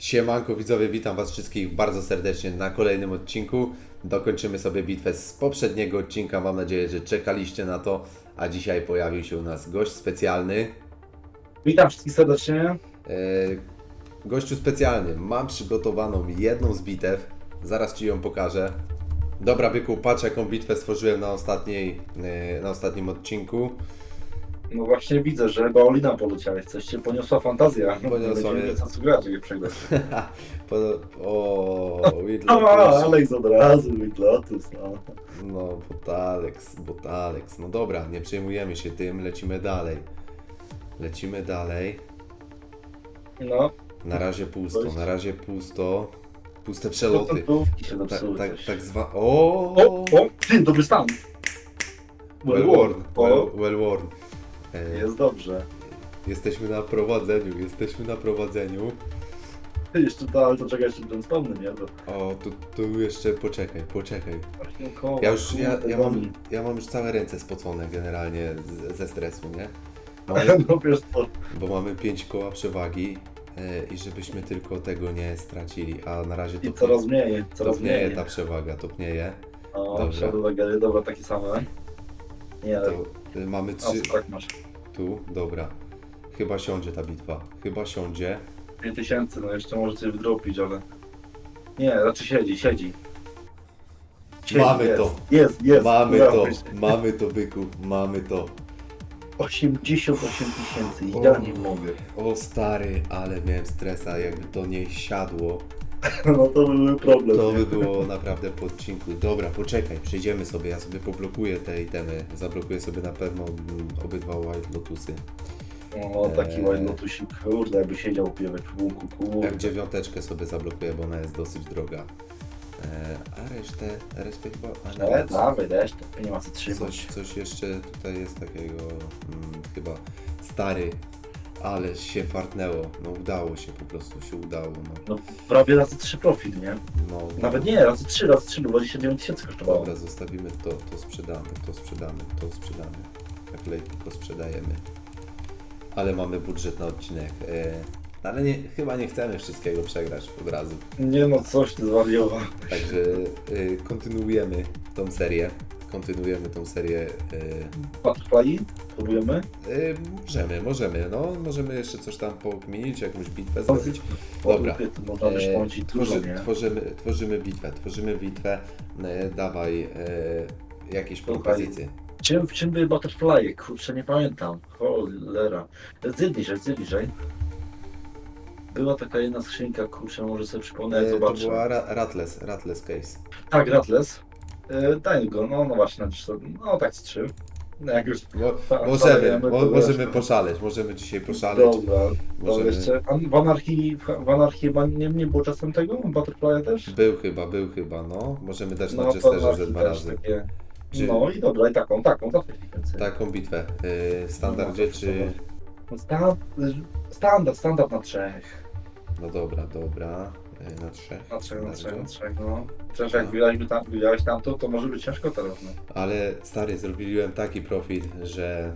Siemanko widzowie, witam Was wszystkich bardzo serdecznie na kolejnym odcinku. Dokończymy sobie bitwę z poprzedniego odcinka. Mam nadzieję, że czekaliście na to. A dzisiaj pojawił się u nas gość specjalny. Witam wszystkich serdecznie. E, gościu specjalny, mam przygotowaną jedną z bitew. Zaraz Ci ją pokażę. Dobra byku, patrz jaką bitwę stworzyłem na, ostatniej, e, na ostatnim odcinku. No właśnie widzę, że chyba Olina poleciałeś. Coś cię poniosła fantazja. Poniosła mnie. co co grać, jak przegrać. po, o, A, Whitlock. Alex od razu, With Lotus, no. No, Botalex, Botalex. No dobra, nie przejmujemy się tym, lecimy dalej. Lecimy dalej. No, Na razie pusto, na razie pusto. Puste przeloty. Tak, tak, tak zwa... O! O, o, ty, dobry stan. Well worn, well, well worn. E, jest dobrze. Jesteśmy na prowadzeniu, jesteśmy na prowadzeniu. Jeszcze to, ale to czekaj, jeszcze ten stopny, nie? To O, tu, tu jeszcze poczekaj, poczekaj. właśnie koło, Ja już, ja, ja, mam, ja mam już całe ręce spocone generalnie z, ze stresu, nie? Mamy, No wiesz co, bo mamy 5 koła przewagi e, i żebyśmy tylko tego nie stracili, a na razie i to coraz mniej, coraz topnieje mniej. ta przewaga, topnieje. O, Dobra. przodu legery, dobra, takie same. Nie, ale To mamy a, trzy tak masz. tu, dobra. Chyba siądzie ta bitwa, chyba siądzie. 5000, no jeszcze możecie wydropić, ale... Nie, raczej siedzi, siedzi. Mamy jest, to. Jest, jest. mamy udało to, się. mamy to byku, mamy to. 88 tysięcy, ja nie mogę. O stary, ale miałem stresa, jakby to nie siadło, No to by był problem. to nie? by było naprawdę po odcinku. Dobra, poczekaj, przejdziemy sobie, ja sobie poblokuję te itemy, zablokuję sobie na pewno obydwa White Lotusy. O, taki Eee. ładny lotusik, kurde, jakby siedział piewek w łuku, kurde. Jak dziewiąteczkę sobie zablokuję, bo ona jest dosyć droga. E, a resztę, resztę chyba... A E, dawaj, deszcz, to nie ma co trzymać. Coś, coś jeszcze tutaj jest takiego mm, chyba stary, ale się fartnęło. No udało się, po prostu się udało. No, No prawie razy 3 profit, nie? no Nawet nie, razy 3, razy 3, bo 29 tysięcy kosztowało. Dobra, zostawimy to, to sprzedamy, to sprzedamy, to sprzedamy. Tak lekko sprzedajemy. Ale mamy budżet na odcinek. E, no ale nie, chyba nie chcemy wszystkiego przegrać od razu. Nie no, coś ty zwariował. Także e, kontynuujemy tą serię. Kontynuujemy tą serię. E, Butterfly, próbujemy? e, możemy, możemy, no możemy jeszcze coś tam pokminić, jakąś bitwę zrobić. Dobra. E, tworzy, tworzymy, tworzymy bitwę, tworzymy bitwę. Dawaj jakieś propozycje. Czym, w czym były butterfly? Kurczę, nie pamiętam. Cholera. Zjedź bliżej, zjedź bliżej. Była taka jedna skrzynka, kurczę, może sobie przypomnę, jak to zobaczę. była ra Rattles, Rattles Case. Tak, Rattles. E, daj go, no, no właśnie, na trzy- no tak z trzy. No jak już Mo Tak, możemy, mo to możemy wiesz. poszaleć, możemy dzisiaj poszaleć. Dobra, Możemy... jeszcze, a w anarchii, w anarchii chyba nie, nie było czasem tego? Butterfly też? Był chyba, był chyba, no. Możemy dać na to Jesterze ze anarchii dwa też razy. Takie... Czy- No i dobra, i taką, taką, więcej. Taką bitwę. Yy, standardzie No, czy... No, sta- standard, standard na trzech. No dobra, dobra. Yy, na trzech. Na trzech, na trzech, na trzech, no. Przecież No. jak wygraliśmy tam, wygrałeś tamto, to może być ciężko teraz, no. Ale stary, zrobiłem taki profit, że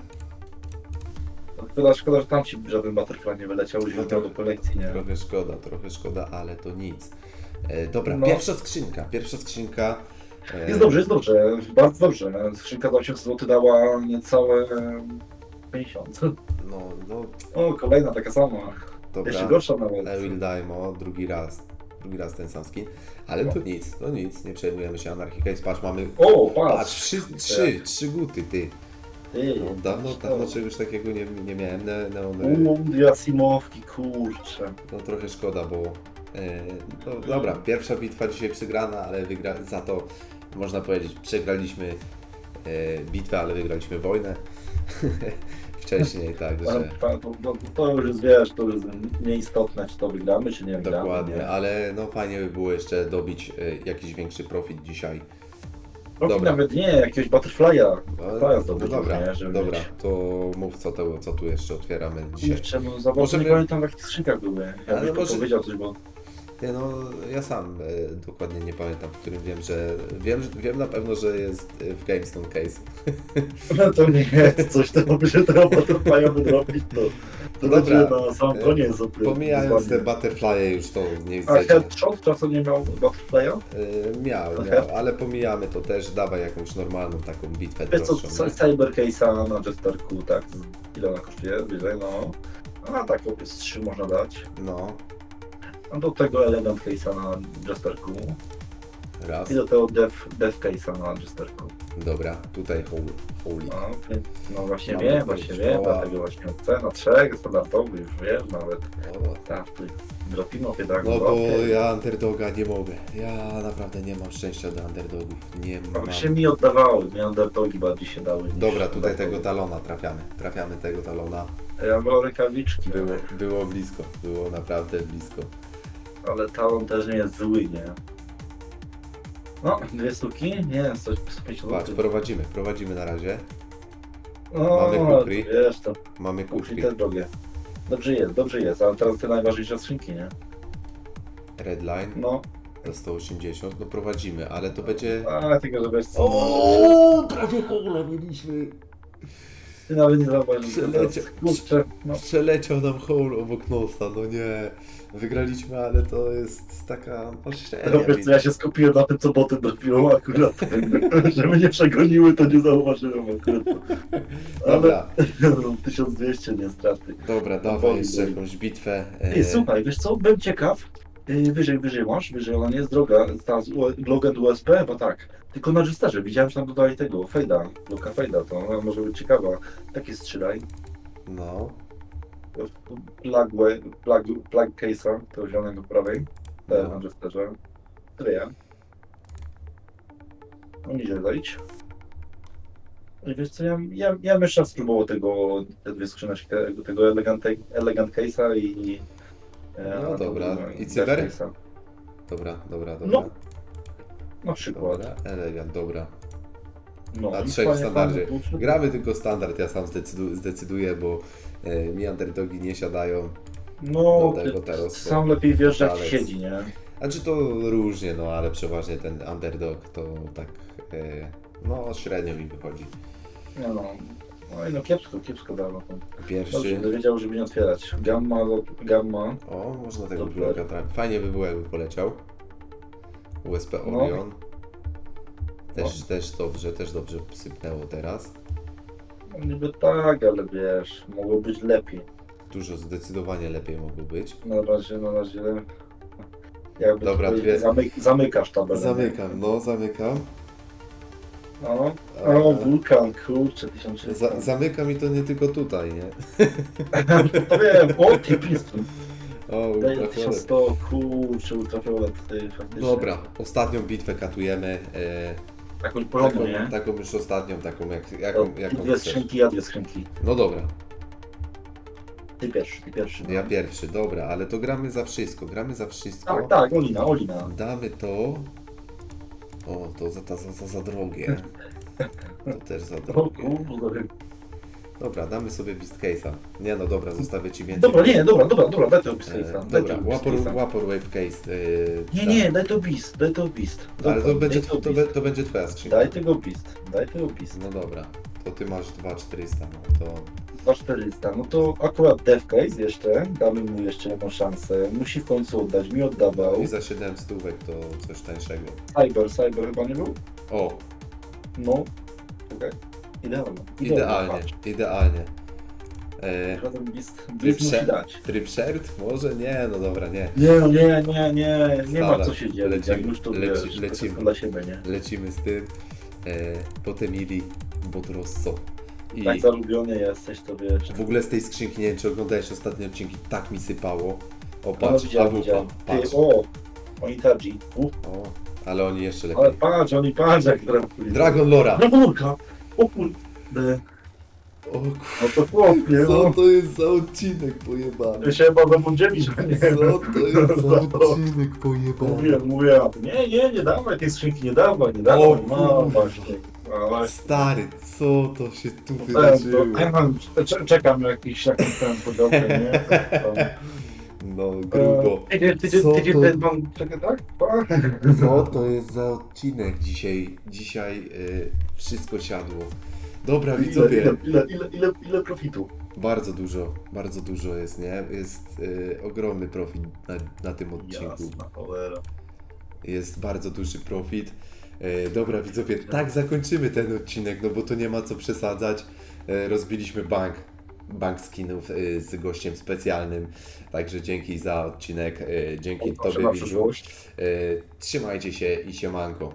no szkoda, szkoda, że tam ci żaden butterfly nie wyleciał, już No no to- do kolekcji, nie? trochę szkoda, trochę szkoda, ale to nic. E, dobra, No. pierwsza skrzynka, pierwsza skrzynka. e, Jest dobrze, jest dobrze, bardzo dobrze. Skrzynka za 800 zł dała niecałe 50. No, no, O, kolejna taka sama. dobra. Jeszcze gorsza nawet. Will Daimo, drugi raz. Drugi raz ten sam skin. Ale to nic, to nic, nie przejmujemy się anarchika i patrz, mamy. O, Patrz, trzy, trzy, trzy guty, ty. Ty, No, dawno, dawno czegoś takiego nie, nie miałem. Ne, neony, Uuu, dwie asimowki, kurczę. no trochę szkoda, bo. E, no, dobra, pierwsza bitwa dzisiaj przegrana, ale wygra, za to można powiedzieć, przegraliśmy e, bitwę, ale wygraliśmy wojnę. Wcześniej, tak, że. to, to, już jest, wiesz, to już jest nieistotne, czy to wygramy, czy nie wygramy. Dokładnie, nie? ale no fajnie by było jeszcze dobić e, jakiś większy profit dzisiaj. Robi dobra. nawet nie, jakiegoś butterfly'a. No, jest no dobra, nie, żeby dobra, mieć. to mów co, to, co tu jeszcze otwieramy dzisiaj. Jeszcze, no, Możemy- nie pamiętam w jakich skrzynkach były. Ja bym może- powiedział coś, bo... Nie no, ja sam e, dokładnie nie pamiętam, w którym wiem, że wiem, wiem na pewno, że jest e, w GameStone Case. No to nie jest coś, to by się tego Butterfly'a wydrobić, to, to Dobra. będzie na sam E, koniec. opry- Pomijając te wyzwanie. butterfly już to nie A zejdzie. Headshot czasem nie miał Butterfly'a? E, Miał, miał, ale pomijamy to też, dawaj jakąś normalną taką bitwę Wiesz co, prostszą. nie? Cyber Case'a na Jesterku, tak, z- ile ona kosztuje? Wyżej, no. A tak, opis 3 można dać. No, A do tego Elegant Case'a na Jesterku. raz. I do tego Death, death Case'a na Jesterku. Dobra, tutaj holy. holy. No, no właśnie Mamy wiem, właśnie wiem, koła. dlatego właśnie cena trzech standardowych, już wiesz, nawet O, tak, tu dropimy opie Dragon No bo ja underdoga nie mogę. Ja naprawdę nie mam szczęścia do underdogów. Nie mam. No, się mi oddawały, mi underdogi bardziej się dały. niż Dobra, tutaj underdogi. tego talona trafiamy. Trafiamy tego talona. Ja mam rękawiczki, było blisko. Było naprawdę blisko. Ale talon też nie jest zły, nie? No, dwie sztuki? Nie, 150 Patrz, zł. prowadzimy, prowadzimy na razie. No, mamy ale kukri. Wiesz, to Mamy kuchni kuszki. też drogie. Dobrze jest, dobrze jest, ale teraz te najważniejsze skrzynki, nie? Redline No, za 180. No prowadzimy, ale to będzie... a tylko, że wiesz co, O, prawie hola mieliśmy. Ty nawet nie Przeleciał- kurczę, no. Przeleciał nam hole obok nosa, no nie. Wygraliśmy, ale to jest taka średnia. Robisz, co ja się skupiłem na tym, co boty dopiło akurat. Żeby nie przegoniły, to nie zauważyłem akurat. Ale Dobra, 1200 nie straty. dobra, dawaj jeszcze jakąś bitwę. e, Ej, słuchaj, wiesz co, byłem ciekaw. Yy, Wyżej, wyżej masz, wyżej ona nie jest droga, ta z U- Logan USP, bo tak. Tylko na Jesterze, widziałem, że tam dodali tego, fejda, Luka fejda, to ona może być ciekawa. Takie strzelaj. No, Plug, plug, plug case'a, to zielonego po prawej, No. na Jesterze. Tyle. No niżej zejdź. I wiesz co, ja, ja, ja bym jeszcze raz spróbował tego, te dwie skrzyneczki, tego, tego elegant, elegant case'a i... e, No dobra. I cyber? dobra, dobra, dobra. No. Na przykład. Dobra, elegant, dobra. No, Na trzech standardzie. Gramy tylko standard, ja sam zdecydu, zdecyduję, bo e, mi underdogi nie siadają. No, do tego teraz sam lepiej wiesz jak siedzi, nie? A czy to różnie, no ale przeważnie ten underdog to tak, e, no średnio mi wychodzi. No. No i no kiepsko, kiepsko dawno. Dobrze, Pierwszy, będę wiedział, żeby nie otwierać. Gamma, gamma. o można tego Dobrze. bloka. Fajnie by było jakby poleciał. USP No. Orion. Też, też dobrze, też dobrze sypnęło teraz. No niby tak, ale wiesz, mogło być lepiej. Dużo zdecydowanie lepiej mogło być. Na razie, na razie. Jakby Dobra, tutaj dwie. Zamyk, zamykasz tabelę. Zamykam, no zamykam. No. O, wulkan, kurczę, 1300. Za, zamykam i to nie tylko tutaj, nie? To wiem, o, ty pistol. O, Daje ultrafiole. 1100, kurczę, ultrafiolet tutaj faktycznie. Dobra, ostatnią bitwę katujemy. E, taką, porządną, nie? taką już ostatnią, taką jak, jaką, ty jaką dwie chcesz. skrzynki, ja dwie skrzynki. No dobra, Ty pierwszy, ty pierwszy. ja pierwszy, dobra, ale to gramy za wszystko, gramy za wszystko. Tak, tak, Olina, Olina. Damy to. O, to za, za, za, za drogie. To też za drogie. Dobra, damy sobie Beast Case'a. Nie no dobra, zostawię ci więcej. Dobra, nie, dobra, dobra, dobra, daj to E, Beast Case'a. Daj dobra, to Wapor, Case'a. Wapor Wave Case. Yy, Nie, nie, daj to Beast, daj to Beast. Ale to Dobra, będzie, to, to be, to będzie twoja skrzynka. Daj tego Beast, daj tego Beast. No dobra, to ty masz 2400, no to 2400, no to akurat Death Case jeszcze, damy mu jeszcze jedną szansę. Musi w końcu oddać, mi oddawał. i za 7 stówek to coś tańszego. Cyber, Cyber chyba nie był? O, No. Czekaj. Idealnie. idealnie, idealnie. E, Razem Beast, Tryb Beast musi dać. tryb shirt? Może? Nie, no dobra, nie. Nie, no nie, nie, nie, nie ma co się dzielić, lecimy, jak już to leci- wiesz, to lecimy. dla siebie, nie? Lecimy z tym. E, potem mieli Bodrosso. I Tak zalubiony jesteś, to wiesz. w ogóle z tej skrzynki, nie wiem czy oglądałeś ostatnie odcinki, tak mi sypało. O No, patrz, widziałem, widziałem. Ty, patrz. o, oni tardzi. U, O, ale oni jeszcze ale lepiej. patrz, oni patrz jak. Dragon Lora! Dragonurka! O kurde. O. No to chłopie, Co no. to jest za odcinek pojebany? Ja się chyba będą dzielić, a nie Co to jest za odcinek pojebany? Mówiłem, a ty, nie, nie, nie dawaj tej skrzynki, nie dawaj, nie dawaj. O No kurwa. właśnie. No właśnie. Stary, co to się tu Ten, wydarzyło? ja mam, cze- czekam jakiś jakąś ten podziałkę, nie? Tam. No, grubo. Tydzień, tydzień, Co tydzień to- ten wam czeka, tak? Pa. Co to jest za odcinek dzisiaj? Dzisiaj y, wszystko siadło. Dobra, Ile, widzowie. ile, ile, ile, ile, ile profitu? Bardzo dużo, bardzo dużo jest, nie? Jest y, ogromny profit na, na tym odcinku. Jasna cholera. Jest bardzo duży profit. E, dobra, widzowie, tak zakończymy ten odcinek, no bo to nie ma co przesadzać. E, rozbiliśmy bank, bank skinów e, z gościem specjalnym. Także dzięki za odcinek, e, dzięki Tobie. E, trzymajcie się i siemanko.